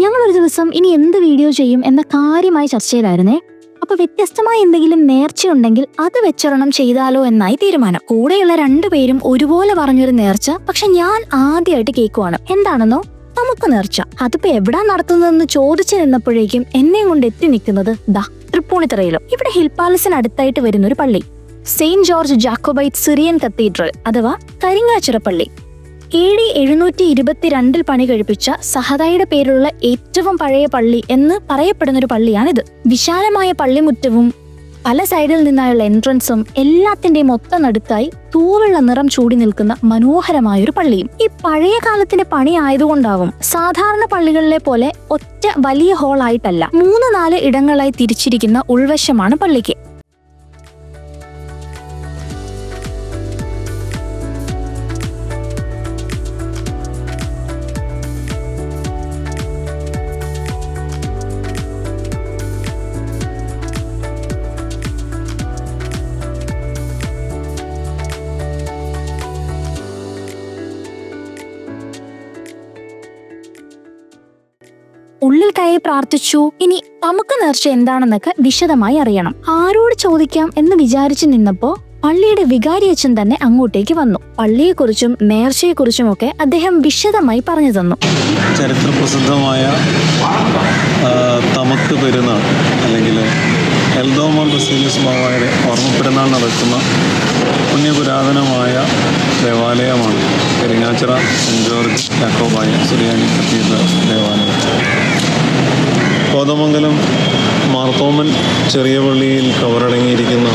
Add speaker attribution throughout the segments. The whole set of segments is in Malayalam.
Speaker 1: ഞങ്ങൾ ഒരു ദിവസം ഇനി എന്ത് വീഡിയോ ചെയ്യും എന്ന കാര്യമായി ചർച്ച ചെയ്തായിരുന്നേ. അപ്പൊ വ്യത്യസ്തമായ എന്തെങ്കിലും നേർച്ചയുണ്ടെങ്കിൽ അത് വെച്ചൊരെണ്ണം ചെയ്താലോ എന്നായി തീരുമാനം. കൂടെയുള്ള രണ്ടുപേരും ഒരുപോലെ പറഞ്ഞൊരു നേർച്ച പക്ഷെ ഞാൻ ആദ്യമായിട്ട് കേൾക്കുവാണ്. എന്താണെന്നോ? നമുക്ക് നേർച്ച. അതിപ്പോ എവിടാ നടത്തുന്നതെന്ന് ചോദിച്ചു നിന്നപ്പോഴേക്കും എന്നെ കൊണ്ട് എത്തി നിൽക്കുന്നത് ദാ തൃപ്പൂണിത്തറയിലും. ഇവിടെ ഹിൽ പാലസിന് അടുത്തായിട്ട് വരുന്ന ഒരു പള്ളി. Saint George Jacobite Syrian cathedral അഥവാ കരിങ്ങാച്ചിറ പള്ളി എ ഡി എഴുന്നൂറ്റി ഇരുപത്തിരണ്ടിൽ പണി കഴിപ്പിച്ച സഹദായിയുടെ പേരിലുള്ള ഏറ്റവും പഴയ പള്ളി എന്ന് പറയപ്പെടുന്ന ഒരു പള്ളിയാണിത്. വിശാലമായ പള്ളിമുറ്റവും പല സൈഡിൽ നിന്നായുള്ള എൻട്രൻസും എല്ലാത്തിന്റെയും ഒത്ത നടുക്കായി തൂവെള്ള നിറം ചൂടി നിൽക്കുന്ന മനോഹരമായ ഒരു പള്ളിയും. ഈ പഴയ കാലത്തിന്റെ പണി ആയതുകൊണ്ടാവും സാധാരണ പള്ളികളിലെ പോലെ ഒറ്റ വലിയ ഹോളായിട്ടല്ല മൂന്ന് നാല് ഇടങ്ങളായി തിരിച്ചിരിക്കുന്ന ഉൾവശമാണ് പള്ളിക്ക്. ഉള്ളിൽ കയറി പ്രാർത്ഥിച്ചു. ഇനി നമുക്ക് നേർച്ച എന്താണെന്നൊക്കെ വിശദമായി അറിയണം. ആരോട് ചോദിക്കാം എന്ന് വിചാരിച്ചു നിന്നപ്പോ പള്ളിയുടെ വികാരിയച്ഛൻ തന്നെ അങ്ങോട്ടേക്ക് വന്നു. പള്ളിയെക്കുറിച്ചും നേർച്ചയെക്കുറിച്ചും ഒക്കെ അദ്ദേഹം വിശദമായി പറഞ്ഞു തന്നു.
Speaker 2: ചരിത്രപ്രസിദ്ധമായ പ്രസിദ്ധമായ തമക്ക് പെരുന്നാൾ അല്ലെങ്കിൽ എൽദോമോൾ ഓർമ്മ പെരുന്നാൾ നടക്കുന്ന പുണ്യപുരാതനമായ ദേവാലയമാണ് പെരിങ്ങാച്ചിറ സെന്റ് ജോർജ് യാക്കോബായ സുറിയാനി കത്തീഡ്രൽ ദേവാലയം. കോതമംഗലം മാർത്തോമൻ ചെറിയ പള്ളിയിൽ കവറടങ്ങിയിരിക്കുന്ന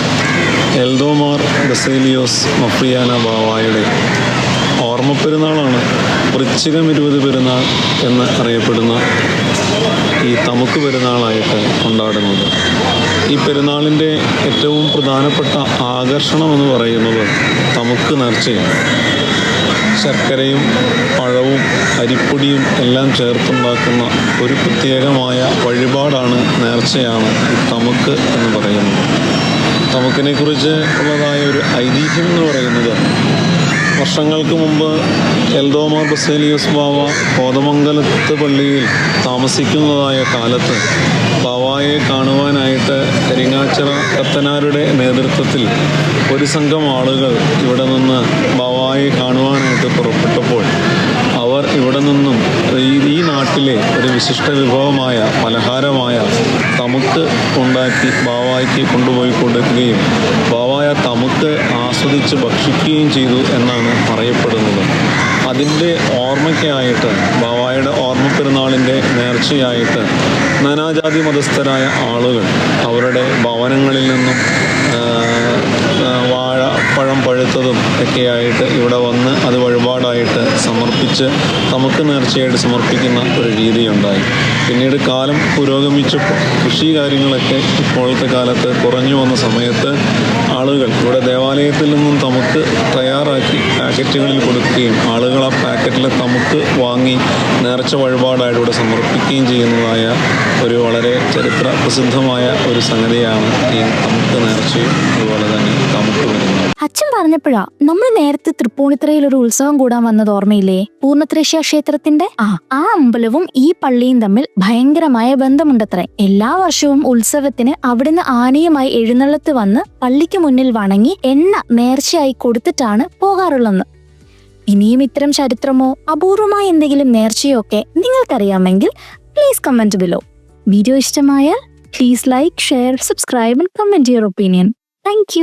Speaker 2: എൽദോമാർ ബസേലിയോസ് മഫ്രിയാന ബാവായുടെ ഓർമ്മപ്പെരുന്നാളാണ് വൃശ്ചികം ഇരുപത് പെരുന്നാൾ എന്ന് അറിയപ്പെടുന്ന ഈ തമുക്ക് പെരുന്നാളായിട്ട് കൊണ്ടാടുന്നത്. ഈ പെരുന്നാളിന്റെ ഏറ്റവും പ്രധാനപ്പെട്ട ആകർഷണം എന്ന് പറയുന്നത് തമുക്ക് നേർച്ചയാണ്. ശർക്കരയും പഴവും അരിപ്പൊടിയും എല്ലാം ചേർത്തുണ്ടാക്കുന്ന ഒരു പ്രത്യേകമായ വഴിപാടാണ് നേർച്ചയാണ് തമുക്ക് എന്ന് പറയുന്നത്. തമുക്കിനെ കുറിച്ച് ഉള്ളതായ ഒരു ഐതിഹ്യം എന്ന് പറയുന്നത് വർഷങ്ങൾക്ക് മുമ്പ് എൽദോമാർ ബസേലിയസ് ബാവ കോതമംഗലത്ത് പള്ളിയിൽ താമസിക്കുന്നതായ കാലത്ത് ബാവായെ കാണുവാനായിട്ട് കരിങ്ങാച്ചിറ കത്തനാരുടെ നേതൃത്വത്തിൽ ഒരു സംഘം ആളുകൾ ഇവിടെ നിന്ന് ബാവായെ കാണുവാനായിട്ട് പുറപ്പെട്ടപ്പോൾ അവർ ഇവിടെ നിന്നും ഈ നാട്ടിലെ ഒരു വിശിഷ്ട വിഭവമായ പലഹാരമായ തമുക്ക് ഉണ്ടാക്കി ബാവായ്ക്ക് കൊണ്ടുപോയി കൊടുക്കുകയും ബാവായ തമുക്ക് ആസ്വദിച്ച് ഭക്ഷിക്കുകയും ചെയ്തു എന്നാണ് പറയപ്പെടുന്നത്. അതിന്റെ ഓർമ്മയ്ക്കായിട്ട് ബാവായുടെ ഓർമ്മ പെരുന്നാളിന്റെ നേർച്ചയായിട്ട് നാനാജാതി മതസ്ഥരായ ആളുകൾ അവരുടെ ഭവനങ്ങളിൽ നിന്നും പഴം പഴുത്തതും ഒക്കെയായിട്ട് ഇവിടെ വന്ന് അത് വഴിപാടായിട്ട് സമർപ്പിച്ച് നമുക്ക് നേർച്ചയായിട്ട് സമർപ്പിക്കുന്ന ഒരു രീതിയുണ്ടായി. പിന്നീട് കാലം പുരോഗമിച്ചപ്പോൾ കൃഷി കാര്യങ്ങളൊക്കെ ഇപ്പോഴത്തെ കാലത്ത് കുറഞ്ഞു വന്ന സമയത്ത് ആളുകൾ ഇവിടെ ദേവാലയത്തിൽ നിന്നും തമുക്ക് തയ്യാറാക്കി പാക്കറ്റുകളിൽ കൊടുക്കുകയും ആളുകൾ ആ പാക്കറ്റിലെ തമുക്ക് വാങ്ങി നേർച്ച വഴിപാടായിട്ട് ഇവിടെ സമർപ്പിക്കുകയും ചെയ്യുന്നതായ ഒരു വളരെ ചരിത്ര പ്രസിദ്ധമായ ഒരു സംഗതിയാണ് ഈ തമുക്ക് നേർച്ചയും അതുപോലെ തന്നെ തമുക്ക് വരുന്നത്.
Speaker 1: അച്ഛൻ പറഞ്ഞപ്പോഴാ നമ്മൾ നേരത്തെ തൃപ്പൂണിത്തറയിൽ ഒരു ഉത്സവം കൂടാൻ വന്നത് ഓർമ്മയില്ലേ? പൂർണത്രേശ്യ ക്ഷേത്രത്തിന്റെ ആ ആ അമ്പലവും ഈ പള്ളിയും തമ്മിൽ ഭയങ്കരമായ ബന്ധമുണ്ടത്രേ. എല്ലാ വർഷവും ഉത്സവത്തിന് അവിടുന്ന് ആനയുമായി എഴുന്നള്ളത്ത് വന്ന് പള്ളിക്ക് മുന്നിൽ വണങ്ങി എണ്ണ നേർച്ചയായി കൊടുത്തിട്ടാണ് പോകാറുള്ളത്. ഇനിയും ഇത്തരം ചരിത്രമോ അപൂർവമായ എന്തെങ്കിലും നേർച്ചയോ ഒക്കെ നിങ്ങൾക്കറിയാമെങ്കിൽ പ്ലീസ് കമന്റ് ബിലോ വീഡിയോ ഇഷ്ടമായാൽ please like share subscribe and comment your opinion thank